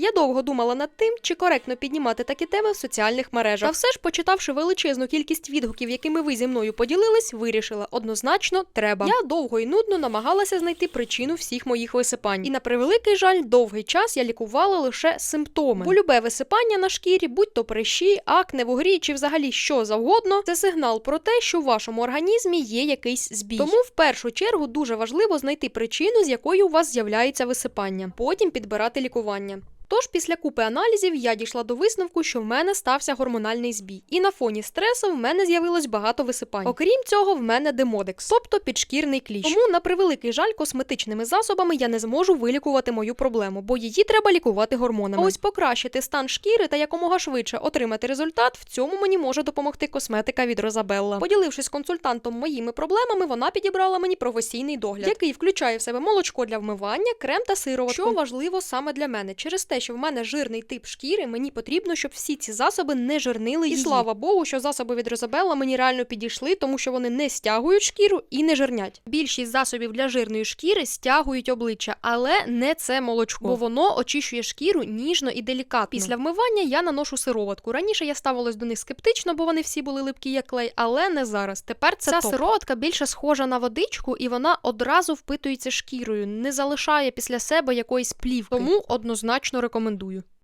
Я довго думала над тим, чи коректно піднімати такі теми в соціальних мережах. Та все ж, почитавши величезну кількість відгуків, якими ви зі мною поділились, вирішила однозначно треба. Я довго і нудно намагалася знайти причину всіх моїх висипань. І на превеликий жаль, довгий час я лікувала лише симптоми. Бо любе висипання на шкірі, будь то прищі, акне, вугрі чи взагалі що завгодно, це сигнал про те, що в вашому організмі є якийсь збій. Тому в першу чергу дуже важливо знайти причину, з якою у вас з'являється висипання, потім підбирати лікування. Тож після купи аналізів я дійшла до висновку, що в мене стався гормональний збій, і на фоні стресу в мене з'явилось багато висипань. Окрім цього, в мене демодекс, тобто підшкірний кліщ. Тому на превеликий жаль, косметичними засобами я не зможу вилікувати мою проблему, бо її треба лікувати гормонами. А ось покращити стан шкіри та якомога швидше отримати результат. В цьому мені може допомогти косметика від Розабелла. Поділившись консультантом моїми проблемами, вона підібрала мені професійний догляд, який включає в себе молочко для вмивання, крем та сироватку. Що важливо саме для мене, через те, що в мене жирний тип шкіри, мені потрібно, щоб всі ці засоби не жирнили. І її. слава Богу, що засоби від Розабелла мені реально підійшли, тому що вони не стягують шкіру і не жирнять. Більшість засобів для жирної шкіри стягують обличчя, але не це молочко, бо воно очищує шкіру ніжно і делікатно. Після вмивання я наношу сироватку. Раніше я ставилась до них скептично, бо вони всі були липкі як клей, але не зараз. Тепер це Ця топ. сироватка більше схожа на водичку, і вона одразу впитується шкірою, не залишає після себе якоїсь плівки. Тому однозначно рекомендую.